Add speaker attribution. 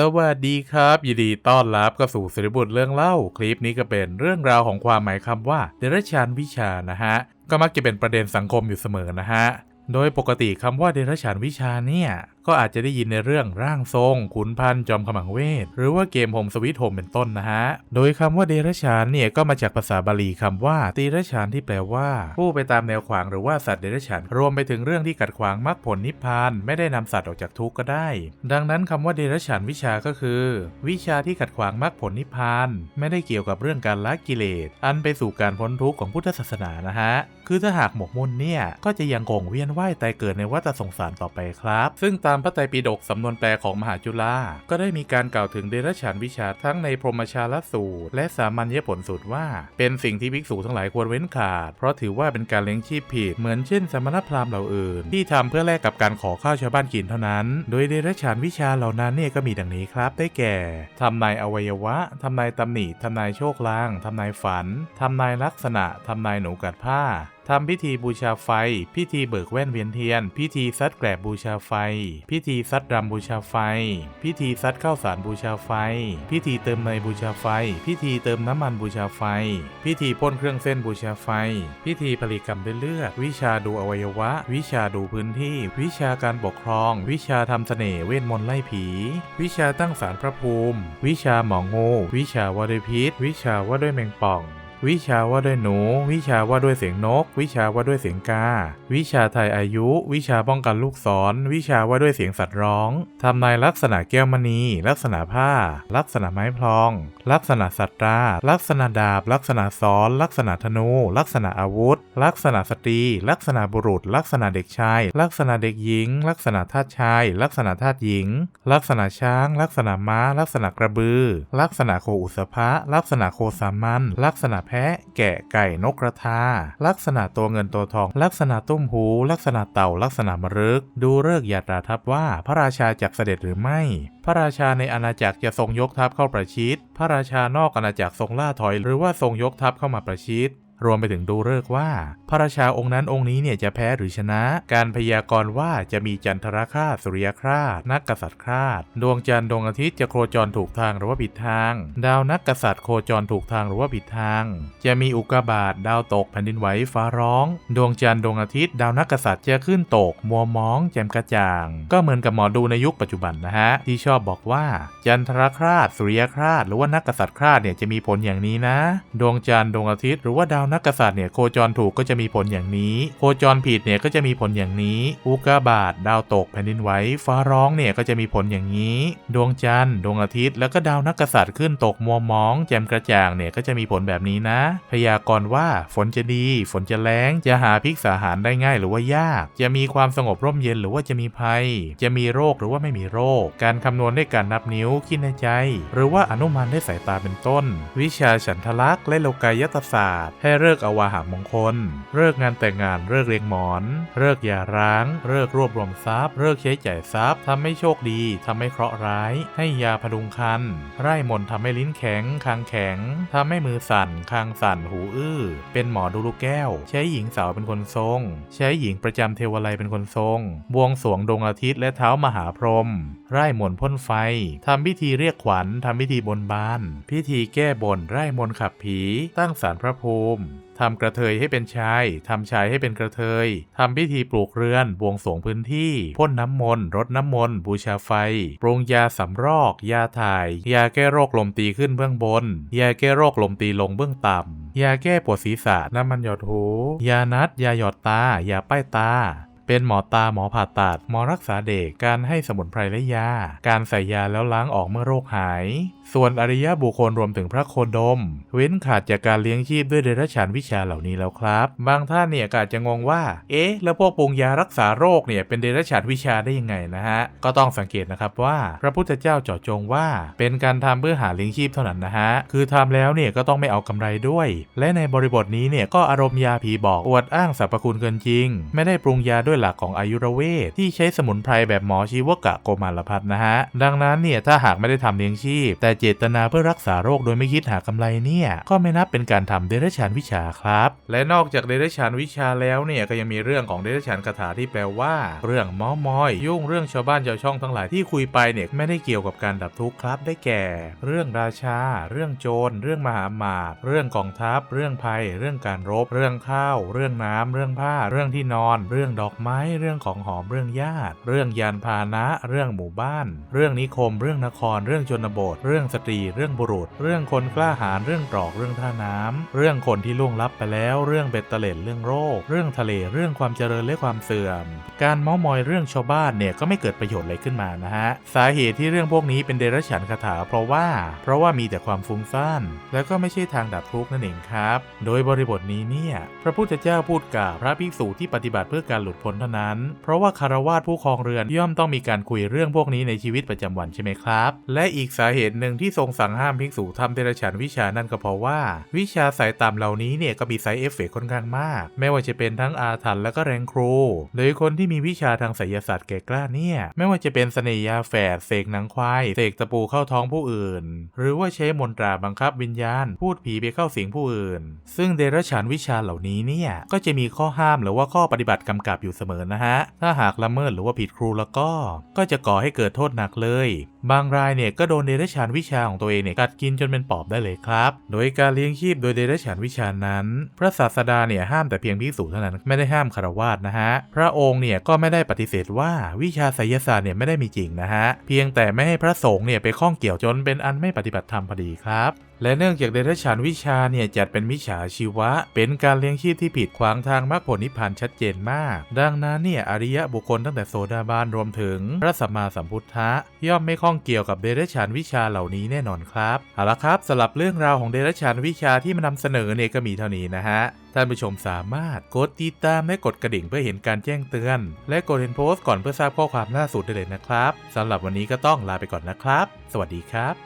Speaker 1: สวัสดีครับยินดีต้อนรับเข้าสู่สิริบุตรเรื่องเล่า คลิปนี้ก็เป็นเรื่องราวของความหมายคำว่าเดรัจฉานวิชานะฮะ ก็มักจะเป็นประเด็นสังคมอยู่เสมอนะฮะ โดยปกติคำว่าเดรัจฉานวิชาเนี่ย ก็อาจจะได้ยินในเรื่องร่างทรง ขุนพันธ์จอมขมังเวท หรือว่าเกมโฮมสวิตโฮมเป็นต้นนะฮะ โดยคำว่าเดรัจฉานเนี่ยก็มาจากภาษาบาลีคำว่าตีรัจฉานที่แปลว่าผู้ไปตามแนวขวางหรือว่าสัตว์เดรัจฉานรวมไปถึงเรื่องที่ขัดขวางมรรคผลนิพพานไม่ได้นำสัตว์ออกจากทุกข์ก็ได้ ดังนั้นคำว่าเดรัจฉานวิชาก็คือ วิชาที่ขัดขวางมรรคผลนิพพาน ไม่ได้เกี่ยวกับเรื่องการละกิเลส อันไปสู่การพ้นทุกข์ของพุทธศาสนานะฮะ คือถ้าหากหมกมุ่นเนี่ย ก็จะยังคงเวียนว่ายตายเกิดในวัฏสงสารต่อไปครับ ซึ่งตามพระไตรปิฎกสำนวนแปลของมหาจุฬาก็ได้มีการกล่าวถึงเดรัจฉานวิชาทั้งในพรหมชาลสูตร และสามัญญผลสูตรว่า เป็นสิ่งที่ภิกษุทั้งหลายควรเว้นขาด เพราะถือว่าเป็นการเลี้ยงชีพผิดเหมือนเช่น สมณพราหมณ์เหล่าอื่น ที่ทำเพื่อแลกกับการขอข้าวชาวบ้านกินเท่านั้น โดยเดรัจฉานวิชาเหล่านั้นเนี่ยก็มีดังนี้ครับ ได้แก่ทำนายอวัยวะทำนายตำหนิทำนายโชคลางทำนายฝันทำนายลักษณะทำนายหนูกัดผ้า ทำพิธีบูชาไฟ พิธีเบิกแว่นเวียนเทียน พิธีซัดแกลบบูชาไฟ พิธีซัดรำบูชาไฟ พิธีซัดข้าวสารบูชาไฟ พิธีเติมเนยบูชาไฟ พิธีเติมน้ำมันบูชาไฟ พิธีพ่นเครื่องเส้นบูชาไฟ พิธีผลิกรรมด้วยเลือด วิชาดูอวัยวะ วิชาดูพื้นที่ วิชาการปกครอง วิชาทำเสน่ห์เวทมนต์ไล่ผี วิชาตั้งศาลพระภูมิ วิชาหมองู วิชาว่าด้วยพิษ วิชาว่าด้วยแมงป่อง วิชาว่าด้วยหนู วิชาว่าด้วยเสียงนก วิชาว่าด้วยเสียงกา วิชาไทยอายุ วิชาป้องกันลูกศร วิชาว่าด้วยเสียงสัตว์ร้องทำนายลักษณะแก้วมณี ลักษณะผ้า ลักษณะไม้พลอง ลักษณะสัตรา ลักษณะดาบ ลักษณะซ้อน ลักษณะธนู ลักษณะอาวุธ ลักษณะสตรี ลักษณะบุรุษ ลักษณะเด็กชาย ลักษณะเด็กหญิง ลักษณะทาสชาย ลักษณะทาสหญิง ลักษณะช้าง ลักษณะม้า ลักษณะกระบือ ลักษณะโคอุสภะลักษณะโคสามัญลักษณะแพะ แกะไก่นกกระทา ลักษณะตัวเงินตัวทอง ลักษณะตุ้มหู ลักษณะเต่าลักษณะมรึก ดูเลิกอย่าตราทับว่าพระราชาจักเสด็จหรือไม่ พระราชาในอาณาจักรจะทรงยกทัพเข้าประชิด พระราชานอกอาณาจักรทรงล่าถอย หรือว่าทรงยกทัพเข้ามาประชิด รวมไปถึงดูเลิกว่า พระราชาองค์นั้นองค์นี้เนี่ยจะแพ้หรือชนะ การพยากรณ์ว่าจะมีจันทรคราสสุริยคราสนักกษัตริย์คราสดวงจันทร์ดวงอาทิตย์จะโคจรถูกทางหรือว่าผิดทาง ดาวนักกษัตริย์โคจรถูกทางหรือว่าผิดทาง จะมีอุกกาบาตดาวตกแผ่นดินไหวฟ้าร้อง ดวงจันทร์ดวงอาทิตย์ ดาวนักกษัตริย์จะขึ้นตก มัวมอง แจ่มกระจ่าง ก็เหมือนกับหมอดูในยุคปัจจุบันนะฮะที่ชอบบอกว่า จันทรคราสสุริยคราสหรือว่านักกษัตริย์คราสเนี่ยจะมีผลอย่างนี้นะ ดวงจันทร์ดวงอาทิตย์หรือว่าดาวนักกษัตริย์เนี่ยโคจรถูกก็จะมีผลอย่างนี้ โคจรผิดเนี่ยก็จะมีผลอย่างนี้ อุกกาบาตดาวตกแผ่นดินไหวฟ้าร้องเนี่ยก็จะมีผลอย่างนี้ ดวงจันทร์ดวงอาทิตย์แล้วก็ดาวนักกษัตริย์ขึ้นตกมัวมอง แจ่มกระจ่างเนี่ยก็จะมีผลแบบนี้นะ พยากรณ์ว่าฝนจะดี ฝนจะแล้งจะหาพิกษาหารได้ง่ายหรือว่ายาก จะมีความสงบร่มเย็นหรือว่าจะมีภัย จะมีโรคหรือว่าไม่มีโรค การคำนวณด้วยการนับนิ้วคิดในใจ หรือว่าอนุมานด้วยสายตาเป็นต้น วิชาฉันทลักษณ์และโลกายตศาสตร์ให้เลิกษ์อวาหามงคล เลิกงานแต่งงาน เลิกเรียงหมอน เลิกษ์หย่าร้าง เลิกรวบรวมทรัพย์ เลิกใช้จ่ายทรัพย์ทำให้โชคดีทำให้เคราะห์ร้าย ให้ยาพดุงคัน ไร่มนทำให้ลิ้นแข็ง คางแข็งทำให้มือสั่น คางสั่น หูอื้อ เป็นหมอดูลูกแก้ว ใช้หญิงสาวเป็นคนทรง ใช้หญิงประจำเทวไลยเป็นคนทรง บวงสรวงดวงอาทิตย์และเท้ามหาพรหม ไร่มนพ่นไฟทำพิธีเรียกขวัญทำพิธีบนบาน พิธีแก้บนไร่มนขับผี ตั้งศาลพระภูมิทำกระเทยให้เป็นชาย ทำชายให้เป็นกระเทย ทำพิธีปลูกเรือน บวงสรวงพื้นที่ พ่นน้ำมนต์ รดน้ำมนต์ บูชาไฟ ปรุงยาสำรอก ยาถ่าย ยาแก้โรคลมตีขึ้นเบื้องบน ยาแก้โรคลมตีลงเบื้องต่ำ ยาแก้ปวดศีรษะ น้ำมันหยดหู ยานัด ยาหยอดตา ยาป้ายตาเป็นหมอตาหมอผ่าตัดหมอรักษาเด็กการให้สมุนไพรและยา การใส่ยาแล้วล้างออกเมื่อโรคหาย ส่วนอริยบุคคลรวมถึงพระโคดม เว้นขาดจากการเลี้ยงชีพด้วยเดรัจฉานวิชาเหล่านี้แล้วครับ บางท่านเนี่ยอาจจะงงว่า เอ๊ะ แล้วพวกปรุงยารักษาโรคเนี่ยเป็นเดรัจฉานวิชาได้ยังไงนะฮะ ก็ต้องสังเกตนะครับว่า พระพุทธเจ้าเจาะจงว่า เป็นการทำเพื่อหาเลี้ยงชีพเท่านั้นนะฮะ คือทำแล้วเนี่ยก็ต้องไม่เอากำไรด้วย และในบริบทนี้เนี่ยก็อารมณ์ยาผีบอกอวดอ้างสรรพคุณเกินจริง ไม่ได้ปรุงยาด้วยหลักของอายุรเวทที่ใช้สมุนไพรแบบหมอชีวกะโกมารพัฒนะฮะ ดังนั้นเนี่ยถ้าหากไม่ได้ทำเลี้ยงชีพแต่เจตนาเพื่อรักษาโรคโดยไม่คิดหากำไรเนี่ย ก็ไม่นับเป็นการทำเดรัจฉานวิชาครับ และนอกจากเดรัจฉานวิชาแล้วเนี่ยก็ยังมีเรื่องของเดรัจฉานคาถาที่แปลว่า เรื่องมอมอย ยุ่งเรื่องชาวบ้านชาวช่องทั้งหลายที่คุยไปเนี่ยไม่ได้เกี่ยวกับการดับทุกข์ครับได้แก่ เรื่องราชา เรื่องโจร เรื่องมหาอมาเรื่องกองทัพ เรื่องภัย เรื่องการรบ เรื่องข้าว เรื่องน้ำเรื่องผ้า เรื่องที่นอน เรื่องดอกไม้ เรื่องของหอม เรื่องญาติ เรื่องยานพาหนะ เรื่องหมู่บ้าน เรื่องนิคม เรื่องนคร เรื่องชนบท เรื่ององสตรี เรื่องบุรุษ เรื่องคนกล้าหาญ เรื่องตรอก เรื่องท่าน้ำเรื่องคนที่ล่วงลับไปแล้ว เรื่องเบ็ดเตล็ด เรื่องโรค เรื่องทะเล เรื่องความเจริญและความเสื่อม การเม้ามอยเรื่องชาวบ้านเนี่ยก็ไม่เกิดประโยชน์อะไรขึ้นมานะฮะ สาเหตุที่เรื่องพวกนี้เป็นเดรัจฉานคาถา เพราะว่า เพราะว่ามีแต่ความฟุ้งซ่าน แล้วก็ไม่ใช่ทางดับทุกข์นั่นเองครับ โดยบริบทนี้เนี่ย พระพุทธเจ้าพูดกับพระภิกษุที่ปฏิบัติเพื่อการหลุดพ้นเท่านั้น เพราะว่าคารวาสผู้ครองเรือนย่อมต้องมีการคุยเรื่องพวกนี้ในชีวิตประจำวันใช่ไหมครับ และอีกสาเหตุหนึ่งที่ทรงสั่งห้ามภิกษุทำเดรัจฉานวิชานั่นก็เพราะว่า วิชาสายต่ำเหล่านี้เนี่ยก็มีไซเอฟเฟกค่อนข้างมาก ไม่ว่าจะเป็นทั้งอาถรรพ์และก็แรงครูโดยคนที่มีวิชาทางไสยศาสตร์แก่กล้าเนี่ย ไม่ว่าจะเป็นเสน่ยาแฝดเสกหนังควายเสกตะปูเข้าท้องผู้อื่น หรือว่าใช้มนตราบังคับวิญญาณ พูดผีไปเข้าสิงผู้อื่น ซึ่งเดรัจฉานวิชาเหล่านี้เนี่ยก็จะมีข้อห้ามหรือว่าข้อปฏิบัติกำกับอยู่เสมอนะฮะ ถ้าหากละเมิดหรือว่าผิดครูแล้วก็ ก็จะก่อให้เกิดโทษหนักเลย บางรายเนี่ยก็โดนเดรัจฉานวิชาของตัวเองเนี่ยกัดกินจนเป็นปอบได้เลยครับ โดยการเลี้ยงชีพโดยเดรัจฉานวิชานั้น พระศาสดาเนี่ยห้ามแต่เพียงภิกษุเท่านั้นไม่ได้ห้ามคารวาสนะฮะพระองค์เนี่ยก็ไม่ได้ปฏิเสธว่าวิชาไสยศาสตร์เนี่ยไม่ได้มีจริงนะฮะเพียงแต่ไม่ให้พระสงฆ์เนี่ยไปข้องเกี่ยวจนเป็นอันไม่ปฏิบัติธรรมพอดีครับและเนื่องจากเดรัจฉานวิชาเนี่ยจัดเป็นมิจฉาชีวะ เป็นการเลี้ยงชีพที่ผิดขวางทางมรรคผลนิพพานชัดเจนมาก ดังนั้นเนี่ยอริยะบุคคลตั้งแต่โสดาบันรวมถึงพระสัมมาสัมพุทธะย่อมไม่ข้องเกี่ยวกับเดรัจฉานวิชาเหล่านี้แน่นอนครับเอาละครับสำหรับเรื่องราวของเดรัจฉานวิชาที่มานำเสนอเนี่ยก็มีเท่านี้นะฮะท่านผู้ชมสามารถกดติดตามและกดกระดิ่งเพื่อเห็นการแจ้งเตือน และกดเห็นโพสต์ก่อนเพื่อทราบข้อความล่าสุดได้เลยนะครับสำหรับวันนี้ก็ต้องลาไปก่อนนะครับ สวัสดีครับ